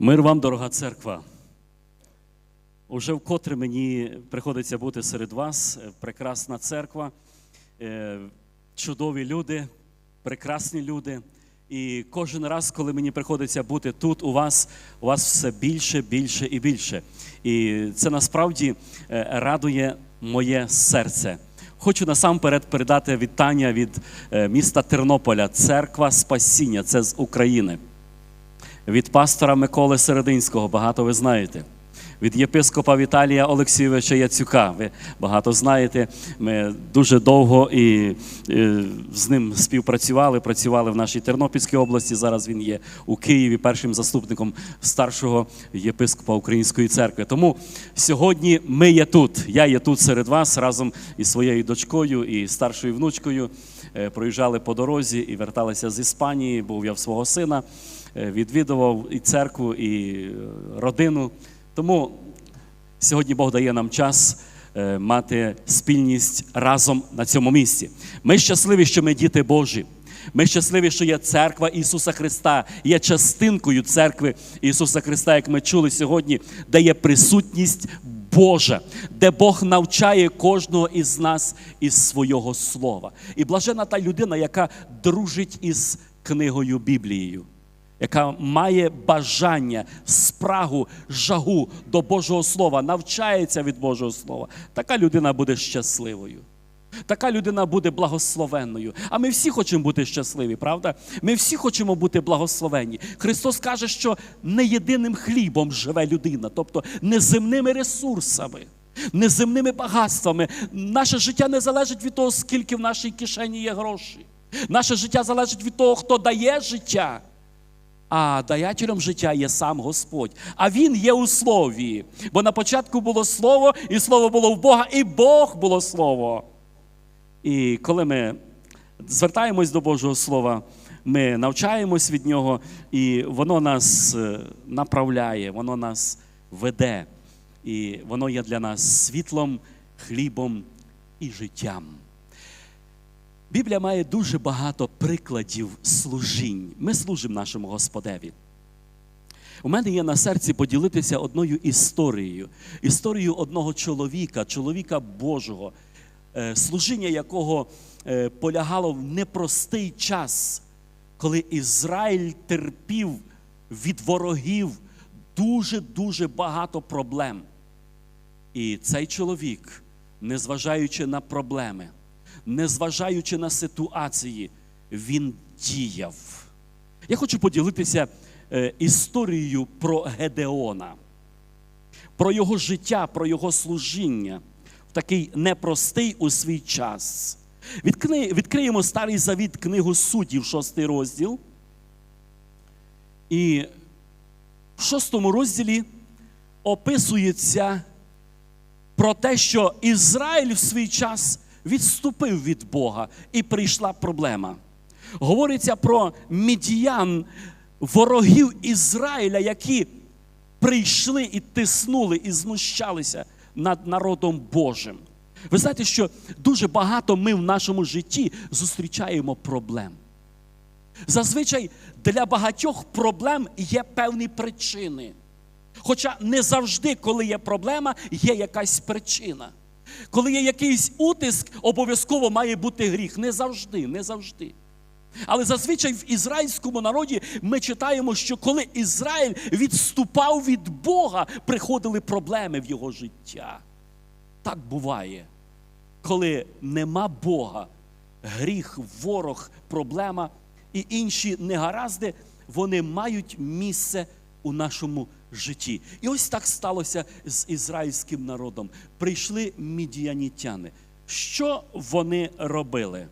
Мир вам, дорога церква. Уже вкотре мені приходиться бути серед вас. Е, Прекрасна церква, е, чудові люди, прекрасні люди. І кожен раз, коли мені приходиться бути тут, у вас, у вас все більше, більше і більше. І це насправді е, радує моє серце. Хочу насамперед передати вітання від міста Тернополя, церква Спасіння, це з України від пастора Миколи Серединського, багато ви знаєте. Від єпископа Віталія Олексійовича Яцюка. Ви багато знаєте. Ми дуже довго і, е, з ним співпрацювали, працювали в нашій Тернопільській області. Зараз він є у Києві першим заступником старшого єпископа Української церкви. Тому сьогодні ми є тут. Я є тут серед вас разом із своєю дочкою і старшою внучкою. Е, Проїжджали по дорозі і верталися з Іспанії. Був я в свого сина е, відвідував і церкву, і е, родину. Тому сьогодні Бог дає нам час е, мати спільність разом на цьому місці. Ми щасливі, що ми діти Божі. Ми щасливі, що є церква Ісуса Христа, є частинкою церкви Ісуса Христа, як ми чули сьогодні, де є присутність Божа, де Бог навчає кожного із нас із свого слова. І блажена та людина, яка дружить із книгою Біблією яка має бажання, спрагу, жагу до Божого Слова, навчається від Божого Слова, така людина буде щасливою. Така людина буде благословенною. А ми всі хочемо бути щасливі, правда? Ми всі хочемо бути благословенні. Христос каже, що не єдиним хлібом живе людина, тобто неземними ресурсами, неземними багатствами. Наше життя не залежить від того, скільки в нашій кишені є грошей. Наше життя залежить від того, хто дає життя. А даятелем життя є сам Господь. А Він є у Слові. Бо на початку було Слово, і Слово було в Бога, і Бог було Слово. І коли ми звертаємось до Божого Слова, ми навчаємось від Нього, і воно нас е, направляє, воно нас веде. І воно є для нас світлом, хлібом і життям. Біблія має дуже багато прикладів служінь. Ми служимо нашому Господеві. У мене є на серці поділитися одною історією. Історією одного чоловіка, чоловіка Божого, е, служіння якого е, полягало в непростий час, коли Ізраїль терпів від ворогів дуже-дуже багато проблем. І цей чоловік, незважаючи на проблеми, незважаючи на ситуації, він діяв. Я хочу поділитися е, історією про Гедеона, про його життя, про його служіння в такий непростий у свій час. Відкриємо старий завіт книгу суддів, шостий розділ. І в шостому розділі описується про те, що Ізраїль в свій час відступив від Бога і прийшла проблема. Говориться про мідіян, ворогів Ізраїля, які прийшли і тиснули, і знущалися над народом Божим. Ви знаєте, що дуже багато ми в нашому житті зустрічаємо проблем. Зазвичай для багатьох проблем є певні причини. Хоча не завжди, коли є проблема, є якась причина. Коли є якийсь утиск, обов'язково має бути гріх. Не завжди, не завжди. Але зазвичай в ізраїльському народі ми читаємо, що коли Ізраїль відступав від Бога, приходили проблеми в його життя. Так буває. Коли нема Бога, гріх, ворог, проблема і інші негаразди, вони мають місце у нашому житті. І ось так сталося з ізраїльським народом. Прийшли мідіанітяни. Що вони робили?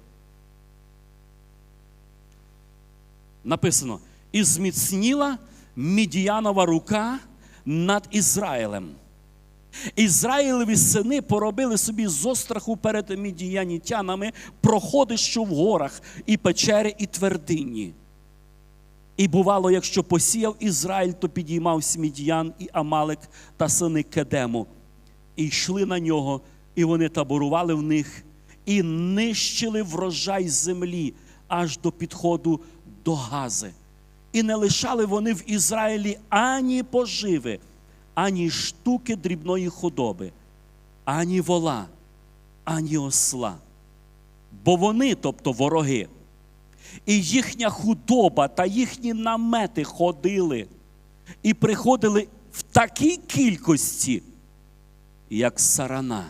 Написано: і зміцніла мідіянова рука над Ізраїлем. Ізраїлеві сини поробили собі з остраху перед мідіянітянами проходи, що в горах, і печери, і твердині. І бувало, якщо посіяв Ізраїль, то підіймався Мідіян і Амалек та сини Кедему, і йшли на нього, і вони таборували в них, і нищили врожай землі аж до підходу до Гази. і не лишали вони в Ізраїлі ані поживи, ані штуки дрібної худоби, ані вола, ані осла. Бо вони, тобто вороги, і їхня худоба та їхні намети ходили і приходили в такій кількості, як сарана,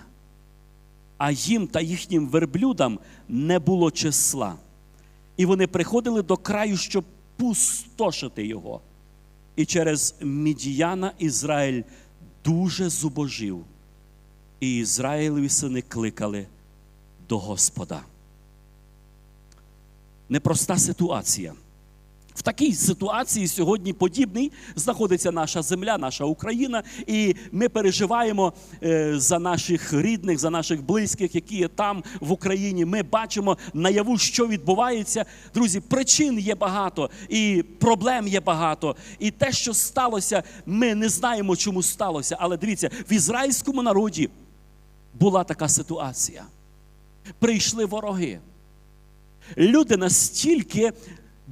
а їм та їхнім верблюдам не було числа. І вони приходили до краю, щоб пустошити його. І через Мідіяна Ізраїль дуже зубожив. І Ізраїлеві сини кликали до Господа. Непроста ситуація. В такій ситуації сьогодні подібній знаходиться наша земля, наша Україна, і ми переживаємо е, за наших рідних, за наших близьких, які є там в Україні. Ми бачимо наяву, що відбувається. Друзі, причин є багато, і проблем є багато. І те, що сталося, ми не знаємо, чому сталося. Але дивіться, в ізраїльському народі була така ситуація. Прийшли вороги. Люди настільки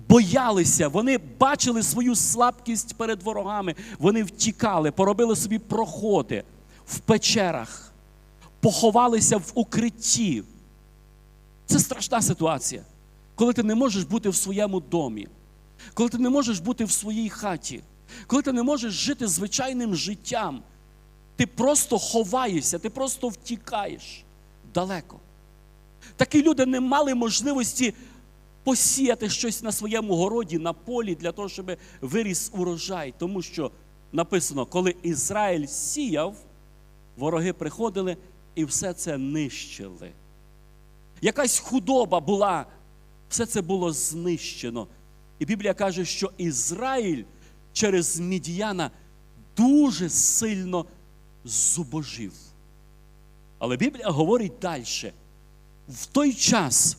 боялися, вони бачили свою слабкість перед ворогами, вони втікали, поробили собі проходи в печерах, поховалися в укритті. Це страшна ситуація, коли ти не можеш бути в своєму домі, коли ти не можеш бути в своїй хаті, коли ти не можеш жити звичайним життям. Ти просто ховаєшся, ти просто втікаєш далеко. Такі люди не мали можливості посіяти щось на своєму городі, на полі для того, щоб виріс урожай. Тому що написано, коли Ізраїль сіяв, вороги приходили і все це нищили. Якась худоба була, все це було знищено. І Біблія каже, що Ізраїль через Мідіяна дуже сильно зубожив. Але Біблія говорить далі. В той час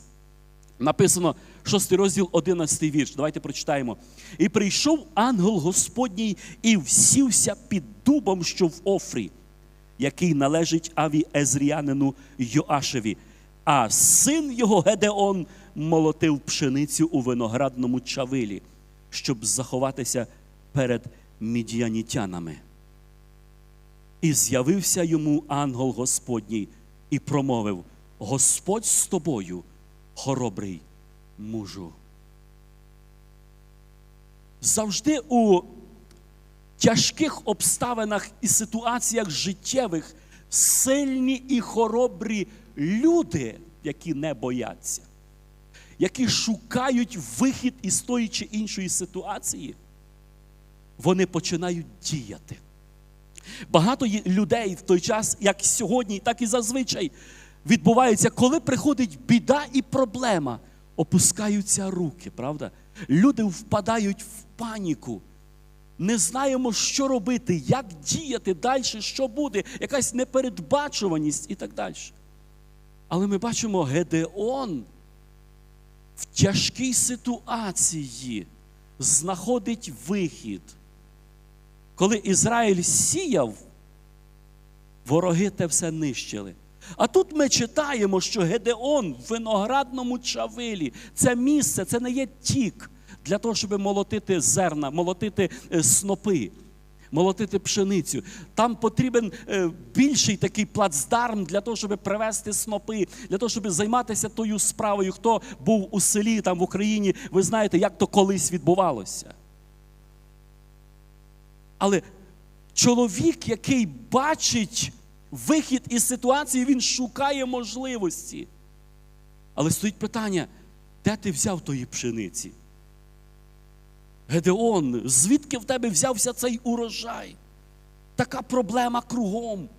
написано 6 розділ, 11 вірш. Давайте прочитаємо. І прийшов ангел Господній і всівся під дубом, що в Офрі, який належить Аві Езріянину Йоашеві. А син його Гедеон молотив пшеницю у виноградному чавилі, щоб заховатися перед мідіанітянами. І з'явився йому ангел Господній і промовив: Господь з тобою, хоробрий мужу. Завжди у тяжких обставинах і ситуаціях життєвих сильні і хоробрі люди, які не бояться, які шукають вихід із тої чи іншої ситуації, вони починають діяти. Багато людей в той час, як сьогодні, так і зазвичай, відбувається, коли приходить біда і проблема, опускаються руки, правда? Люди впадають в паніку. Не знаємо, що робити, як діяти далі, що буде, якась непередбачуваність і так далі. Але ми бачимо, Гедеон в тяжкій ситуації знаходить вихід. Коли Ізраїль сіяв, вороги те все нищили. А тут ми читаємо, що Гедеон в виноградному чавилі це місце, це не є тік для того, щоб молотити зерна, молотити е, снопи, молотити пшеницю. Там потрібен е, більший такий плацдарм для того, щоб привезти снопи, для того, щоб займатися тою справою. Хто був у селі там в Україні, ви знаєте, як то колись відбувалося. Але чоловік, який бачить вихід із ситуації, він шукає можливості. Але стоїть питання, де ти взяв тої пшениці? Гедеон, звідки в тебе взявся цей урожай? Така проблема кругом.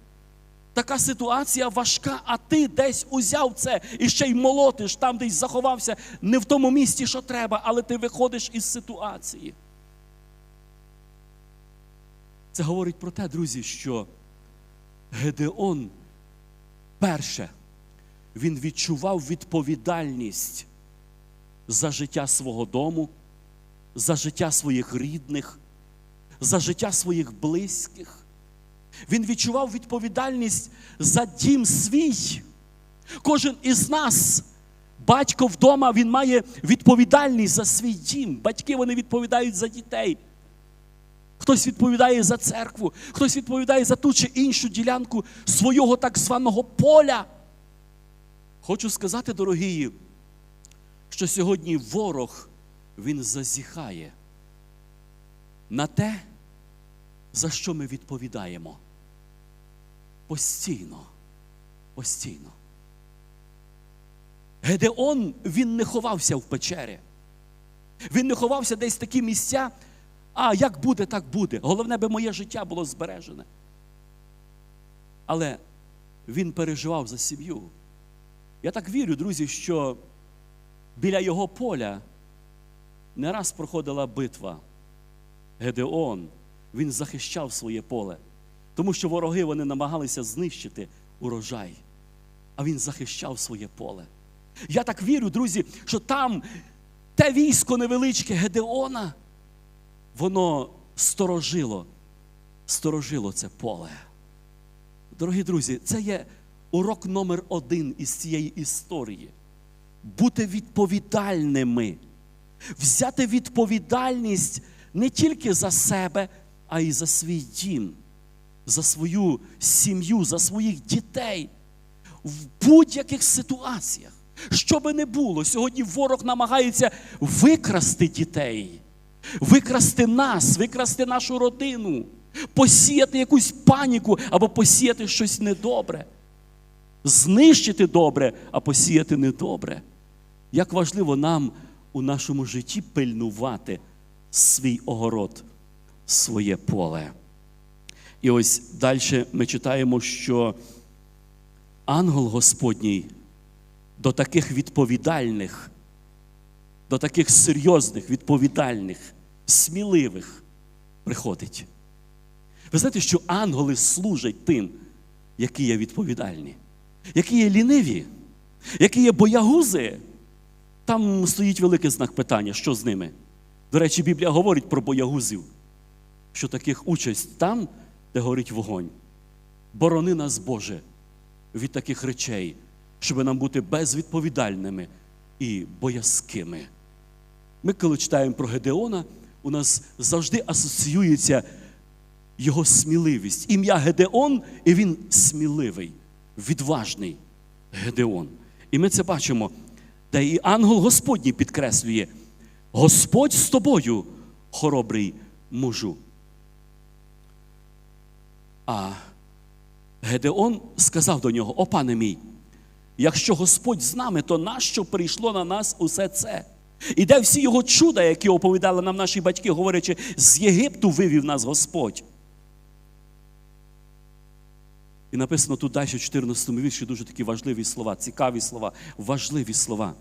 Така ситуація важка, а ти десь узяв це і ще й молотиш, там десь заховався не в тому місці, що треба, але ти виходиш із ситуації. Це говорить про те, друзі, що Гедеон перше, він відчував відповідальність за життя свого дому, за життя своїх рідних, за життя своїх близьких. Він відчував відповідальність за дім свій. Кожен із нас Батько вдома він має відповідальність за свій дім. Батьки вони відповідають за дітей. Хтось відповідає за церкву, хтось відповідає за ту чи іншу ділянку свого так званого поля. Хочу сказати, дорогі, що сьогодні ворог він зазіхає на те, за що ми відповідаємо. Постійно, постійно. Гедеон він не ховався в печері. Він не ховався десь в такі місця. А як буде, так буде. Головне, би моє життя було збережене. Але він переживав за сім'ю. Я так вірю, друзі, що біля його поля не раз проходила битва. Гедеон, він захищав своє поле, тому що вороги вони намагалися знищити урожай, а він захищав своє поле. Я так вірю, друзі, що там те військо невеличке Гедеона, воно сторожило, сторожило це поле. Дорогі друзі, це є урок номер один із цієї історії. Бути відповідальними, взяти відповідальність не тільки за себе, а й за свій дім, за свою сім'ю, за своїх дітей в будь-яких ситуаціях. Що би не було, сьогодні ворог намагається викрасти дітей, викрасти нас, викрасти нашу родину, посіяти якусь паніку або посіяти щось недобре, знищити добре, а посіяти недобре. Як важливо нам у нашому житті пильнувати свій огород, своє поле. І ось далі ми читаємо, що ангел Господній до таких відповідальних, до таких серйозних, відповідальних, сміливих приходить. Ви знаєте, що ангели служать тим, які є відповідальні, які є ліниві, які є боягузи. Там стоїть великий знак питання, що з ними. До речі, Біблія говорить про боягузів, що таких участь там, де горить вогонь. Борони нас, Боже, від таких речей, щоб нам бути безвідповідальними і боязкими. Ми, коли читаємо про Гедеона, у нас завжди асоціюється його сміливість. Ім'я Гедеон, і він сміливий, відважний Гедеон. І ми це бачимо. Та і ангел Господній підкреслює: Господь з тобою, хоробрий мужу. А Гедеон сказав до нього: О, пане мій, якщо Господь з нами, то нащо прийшло на нас усе це? І де всі його чуда, які оповідали нам наші батьки, говорячи, з Єгипту вивів нас Господь. І написано тут далі в 14 вірші дуже такі важливі слова, цікаві слова, важливі слова.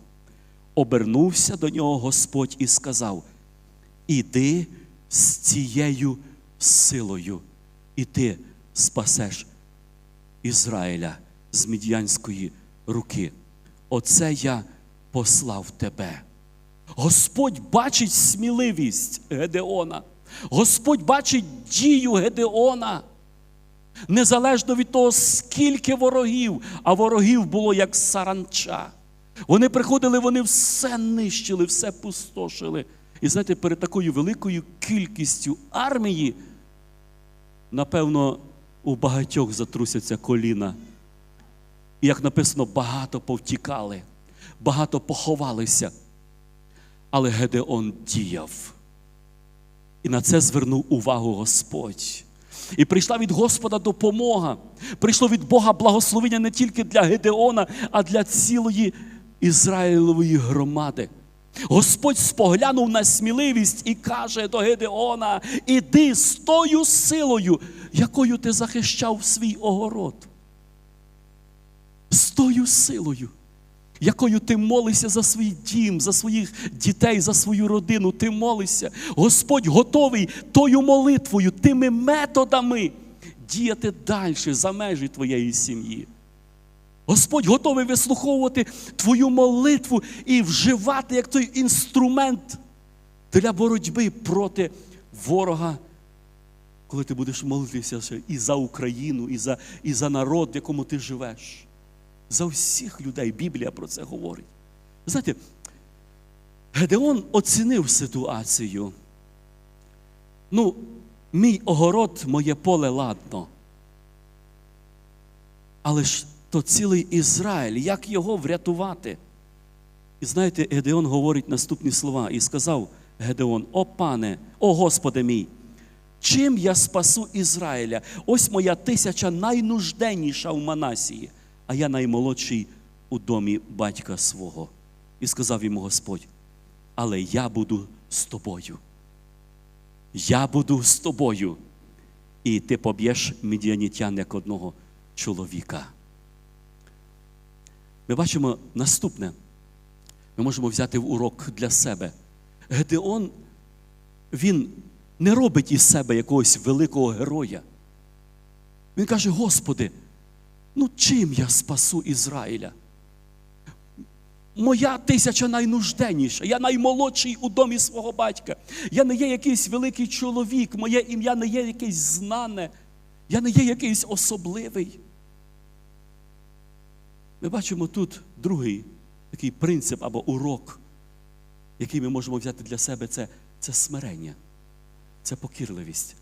Обернувся до нього Господь і сказав: Іди з цією силою, і ти спасеш Ізраїля з мід'янської руки. Оце я послав тебе. Господь бачить сміливість Гедеона. Господь бачить дію Гедеона. Незалежно від того, скільки ворогів, а ворогів було як саранча. Вони приходили, вони все нищили, все пустошили. І знаєте, перед такою великою кількістю армії, напевно, у багатьох затрусяться коліна. І як написано, багато повтікали, багато поховалися. Але Гедеон діяв. І на це звернув увагу Господь. І прийшла від Господа допомога. Прийшло від Бога благословення не тільки для Гедеона, а для цілої Ізраїлової громади. Господь споглянув на сміливість і каже до Гедеона: іди з тою силою, якою ти захищав свій огород. З тою силою, якою ти молишся за свій дім, за своїх дітей, за свою родину, ти молишся. Господь готовий тою молитвою, тими методами діяти далі за межі твоєї сім'ї. Господь готовий вислуховувати твою молитву і вживати як той інструмент для боротьби проти ворога, коли ти будеш молитися і за Україну, і за, і за народ, в якому ти живеш. За всіх людей Біблія про це говорить. Знаєте, Гедеон оцінив ситуацію. Ну, мій огород, моє поле ладно. Але ж то цілий Ізраїль, як його врятувати? І знаєте, Гедеон говорить наступні слова і сказав Гедеон: О пане, о Господи мій, чим я спасу Ізраїля? Ось моя тисяча найнужденніша в Манасії, а я наймолодший у домі батька свого. І сказав йому Господь: але я буду з тобою. Я буду з тобою. І ти поб'єш медіанітян як одного чоловіка. Ми бачимо наступне. Ми можемо взяти в урок для себе. Гедеон, він не робить із себе якогось великого героя. Він каже: Господи, ну чим я спасу Ізраїля? Моя тисяча найнужденніша, я наймолодший у домі свого батька. Я не є якийсь великий чоловік, моє ім'я не є якесь знане, я не є якийсь особливий. Ми бачимо тут другий такий принцип або урок, який ми можемо взяти для себе, це, це смирення, це покірливість.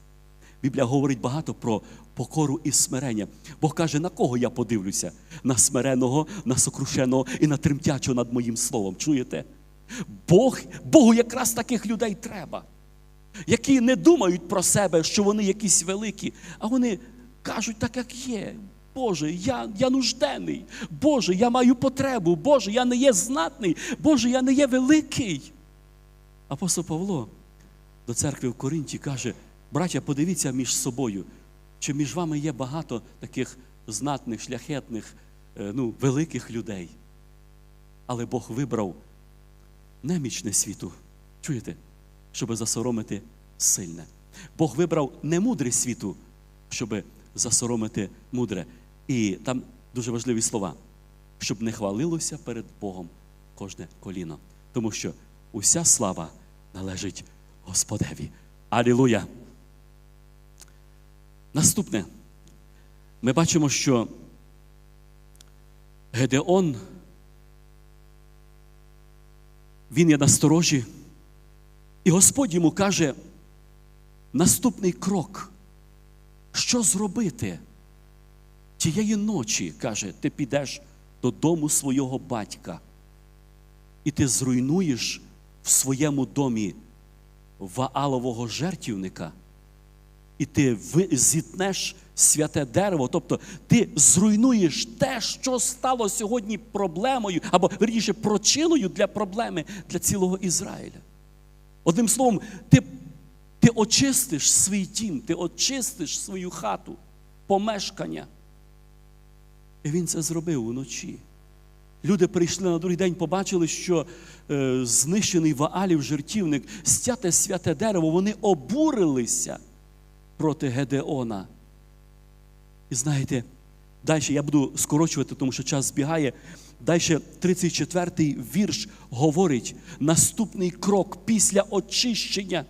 Біблія говорить багато про покору і смирення. Бог каже, на кого я подивлюся? На смиреного, на сокрушеного і на тремтячого над моїм словом. Чуєте? Бог, Богу якраз таких людей треба, які не думають про себе, що вони якісь великі, а вони кажуть так, як є. Боже, я, я нужденний. Боже, я маю потребу. Боже, я не є знатний. Боже, я не є великий. Апостол Павло до церкви в Коринті каже: браття, подивіться між собою, чи між вами є багато таких знатних, шляхетних, е, ну, великих людей. Але Бог вибрав немічне світу. Чуєте? Щоб засоромити сильне. Бог вибрав немудре світу, щоб засоромити мудре. І там дуже важливі слова, щоб не хвалилося перед Богом кожне коліно. Тому що уся слава належить Господеві. Алілуя! Наступне. Ми бачимо, що Гедеон, він є насторожі, і Господь йому каже наступний крок. Що зробити? Тієї ночі, каже, ти підеш додому свого батька, і ти зруйнуєш в своєму домі Ваалового жертівника, і ти зітнеш святе дерево, тобто ти зруйнуєш те, що стало сьогодні проблемою, або верніше причиною для проблеми для цілого Ізраїля. Одним словом, ти ти очистиш свій дім, ти очистиш свою хату, помешкання. І він це зробив уночі. Люди прийшли на другий день, побачили, що е, знищений Ваалів жертівник, стяте святе дерево, вони обурилися проти Гедеона. І знаєте, далі я буду скорочувати, тому що час збігає. Далі 34-й вірш говорить наступний крок після очищення.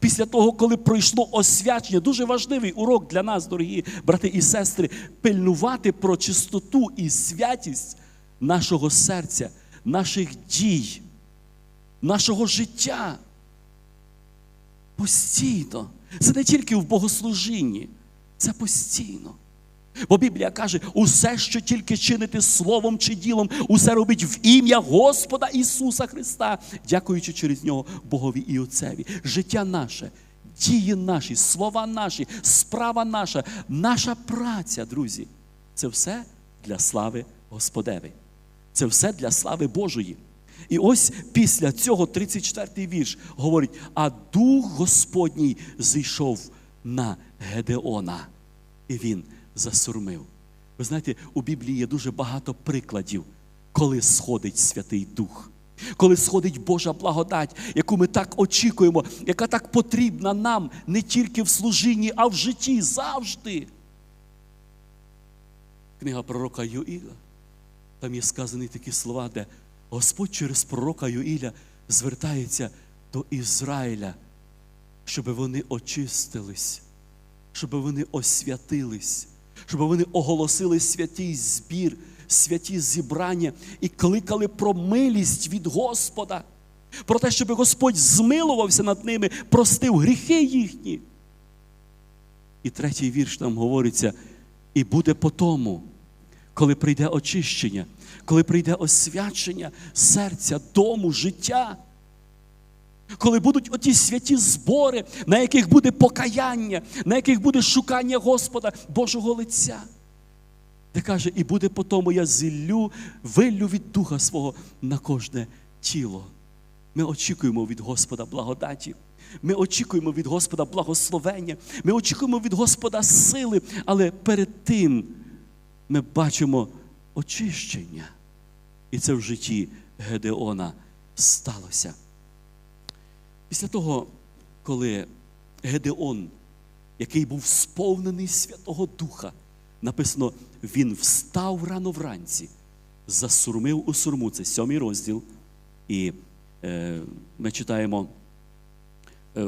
Після того, коли пройшло освячення, дуже важливий урок для нас, дорогі брати і сестри, пильнувати про чистоту і святість нашого серця, наших дій, нашого життя. Постійно. Це не тільки в богослужінні, це постійно. Бо Біблія каже, усе, що тільки чинити словом чи ділом, усе робить в ім'я Господа Ісуса Христа, дякуючи через нього Богові і Отцеві. Життя наше, дії наші, слова наші, справа наша, наша праця, друзі, це все для слави Господеві. Це все для слави Божої. І ось після цього 34-й вірш говорить: а Дух Господній зійшов на Гедеона. І він засурмив. Ви знаєте, у Біблії є дуже багато прикладів, коли сходить Святий Дух, коли сходить Божа благодать, яку ми так очікуємо, яка так потрібна нам не тільки в служінні, а в житті завжди. Книга пророка Юїла. Там є сказані такі слова, де Господь через пророка Юїля звертається до Ізраїля, щоб вони очистились, щоб вони освятились, щоб вони оголосили святий збір, святі зібрання і кликали про милість від Господа, про те, щоб Господь змилувався над ними, простив гріхи їхні. І третій вірш там говориться: і буде по тому, коли прийде очищення, коли прийде освячення серця, дому, життя. Коли будуть оті святі збори, на яких буде покаяння, на яких буде шукання Господа Божого лиця. Де каже, і буде по тому я зіллю, виллю від духа свого на кожне тіло. Ми очікуємо від Господа благодаті. Ми очікуємо від Господа благословення. Ми очікуємо від Господа сили, але перед тим ми бачимо очищення. І це в житті Гедеона сталося. Після того, коли Гедеон, який був сповнений Святого Духа, написано, він встав рано вранці, засурмив у сурму. Це сьомий розділ. І е, ми читаємо е,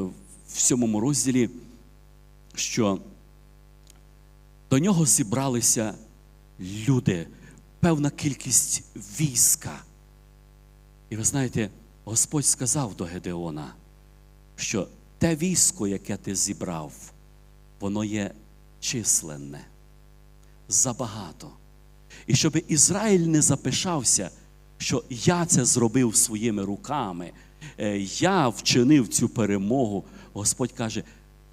в сьомому розділі, що до нього зібралися люди, певна кількість війська. І ви знаєте, Господь сказав до Гедеона, що те військо, яке ти зібрав, воно є численне, забагато. І щоб Ізраїль не запишався, що я це зробив своїми руками, е, я вчинив цю перемогу, Господь каже,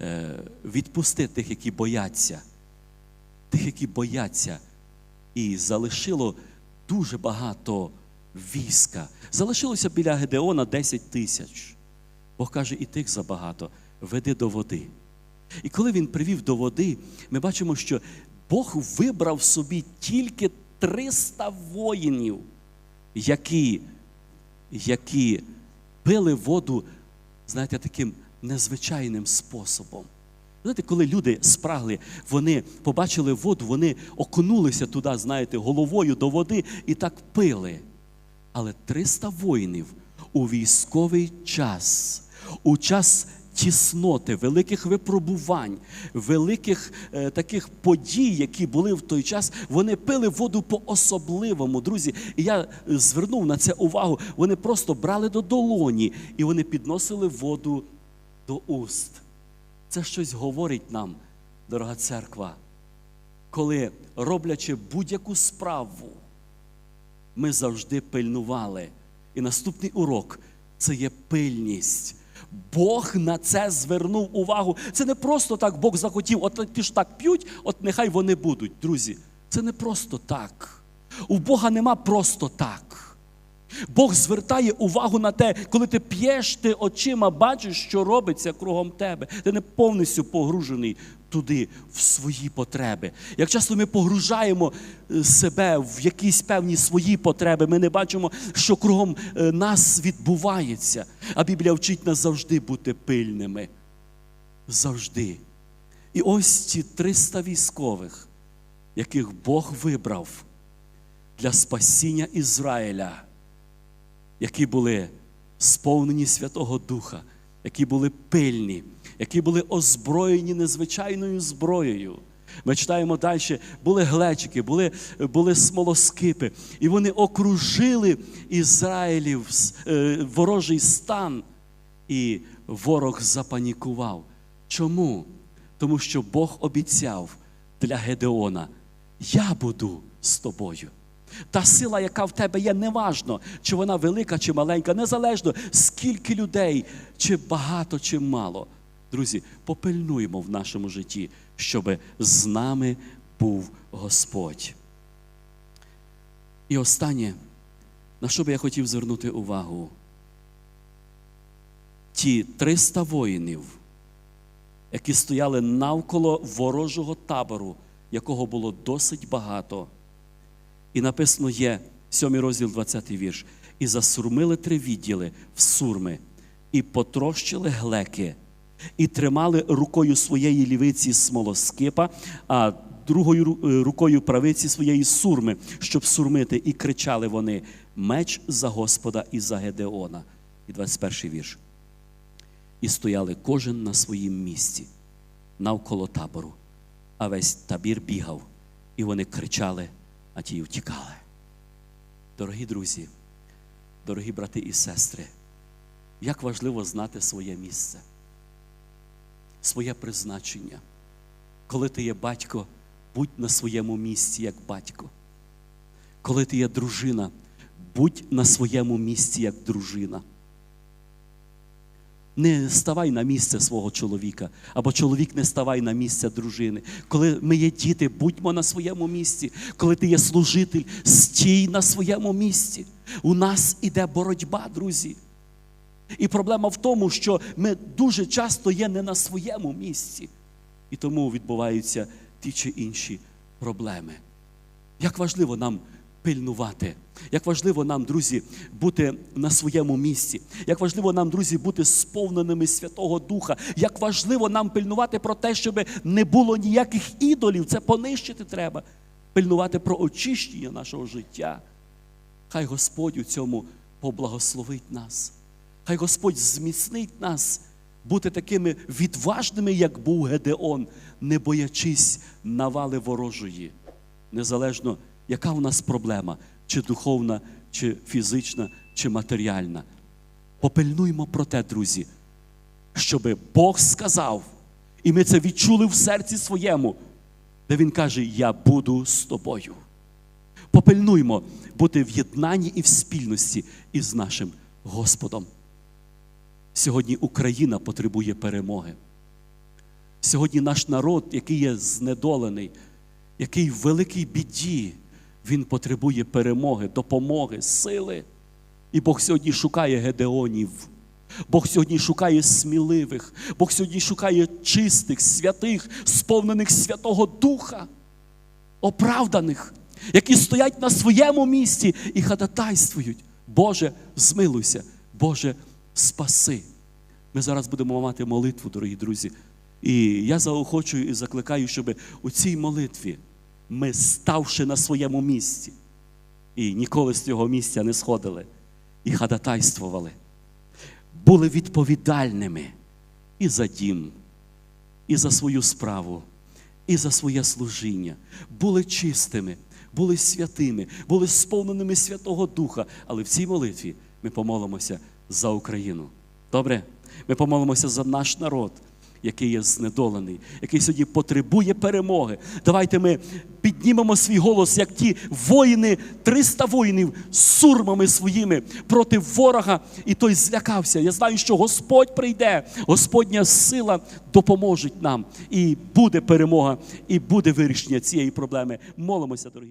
е, відпусти тих, які бояться, тих, які бояться, і залишило дуже багато війська. Залишилося біля Гедеона 10 тисяч. Бог каже, і тих забагато, веди до води. І коли він привів до води, ми бачимо, що Бог вибрав собі тільки 300 воїнів, які, які пили воду, знаєте, таким незвичайним способом. Знаєте, коли люди спрагли, вони побачили воду, вони окунулися туди, знаєте, головою до води і так пили. Але 300 воїнів у військовий час, у час тісноти, великих випробувань, великих е, таких подій, які були в той час, вони пили воду по-особливому. Друзі, і я е, звернув на це увагу. Вони просто брали до долоні і вони підносили воду до уст. Це щось говорить нам, дорога церква, коли роблячи будь-яку справу ми завжди пильнували. І наступний урок це є пильність. Бог на це звернув увагу. Це не просто так Бог захотів, от ті ж так п'ють, от нехай вони будуть. Друзі, це не просто так. У Бога нема просто так. Бог звертає увагу на те, коли ти п'єш, ти очима бачиш, що робиться кругом тебе. Ти не повністю погружений туди, в свої потреби. Як часто ми погружаємо е, себе в якісь певні свої потреби, ми не бачимо, що кругом е, нас відбувається. А Біблія вчить нас завжди бути пильними. Завжди. І ось ці 300 військових, яких Бог вибрав для спасіння Ізраїля які були сповнені Святого Духа, які були пильні, які були озброєні незвичайною зброєю. Ми читаємо далі, були глечики, були, були смолоскипи, і вони окружили Ізраїлів е, ворожий стан, і ворог запанікував. Чому? Тому що Бог обіцяв для Гедеона: я буду з тобою. Та сила, яка в тебе є, неважно, чи вона велика, чи маленька, незалежно, скільки людей, чи багато, чи мало. Друзі, попильнуємо в нашому житті, щоб з нами був Господь. І останнє, на що би я хотів звернути увагу, ті 300 воїнів, які стояли навколо ворожого табору, якого було досить багато. І написано є, 7 розділ, 20 вірш. І засурмили три відділи в сурми, і потрощили глеки, і тримали рукою своєї лівиці смолоскипа, а другою рукою правиці своєї сурми, щоб сурмити, і кричали вони: Меч за Господа і за Гедеона. І 21 вірш. І стояли кожен на своїм місці, навколо табору, а весь табір бігав, і вони кричали а ті втікали. Дорогі друзі, дорогі брати і сестри, як важливо знати своє місце, своє призначення. Коли ти є батько, будь на своєму місці як батько. Коли ти є дружина, будь на своєму місці як дружина. Не ставай на місце свого чоловіка, або чоловік не ставай на місце дружини. Коли ми є діти, будьмо на своєму місці. Коли ти є служитель, стій на своєму місці. У нас іде боротьба, друзі. І проблема в тому, що ми дуже часто є не на своєму місці. І тому відбуваються ті чи інші проблеми. Як важливо нам пильнувати, як важливо нам, друзі, бути на своєму місці, як важливо нам, друзі, бути сповненими Святого Духа, як важливо нам пильнувати про те, щоб не було ніяких ідолів, це понищити треба. Пильнувати про очищення нашого життя. Хай Господь у цьому поблагословить нас. Хай Господь зміцнить нас бути такими відважними, як був Гедеон, не боячись навали ворожої, незалежно, яка у нас проблема, чи духовна, чи фізична, чи матеріальна. Попильнуймо про те, друзі, щоб Бог сказав, і ми це відчули в серці своєму, де Він каже: Я буду з тобою. Попильнуймо бути в єднанні і в спільності із нашим Господом. Сьогодні Україна потребує перемоги. Сьогодні наш народ, який є знедолений, який в великій біді, він потребує перемоги, допомоги, сили. І Бог сьогодні шукає гедеонів. Бог сьогодні шукає сміливих, Бог сьогодні шукає чистих, святих, сповнених Святого Духа, оправданих, які стоять на своєму місці і ходатайствують. Боже, змилуйся, Боже, спаси. Ми зараз будемо мати молитву, дорогі друзі. І я заохочую і закликаю, щоб у цій молитві ми, ставши на своєму місці, і ніколи з цього місця не сходили, і ходатайствували, були відповідальними і за дім, і за свою справу, і за своє служіння, були чистими, були святими, були сповненими Святого Духа. Але в цій молитві ми помолимося за Україну. Добре? Ми помолимося за наш народ, який є знедолений, який сьогодні потребує перемоги. Давайте ми піднімемо свій голос, як ті воїни, 300 воїнів з сурмами своїми проти ворога, і той злякався. Я знаю, що Господь прийде, Господня сила допоможе нам, і буде перемога, і буде вирішення цієї проблеми. Молимося, дорогі.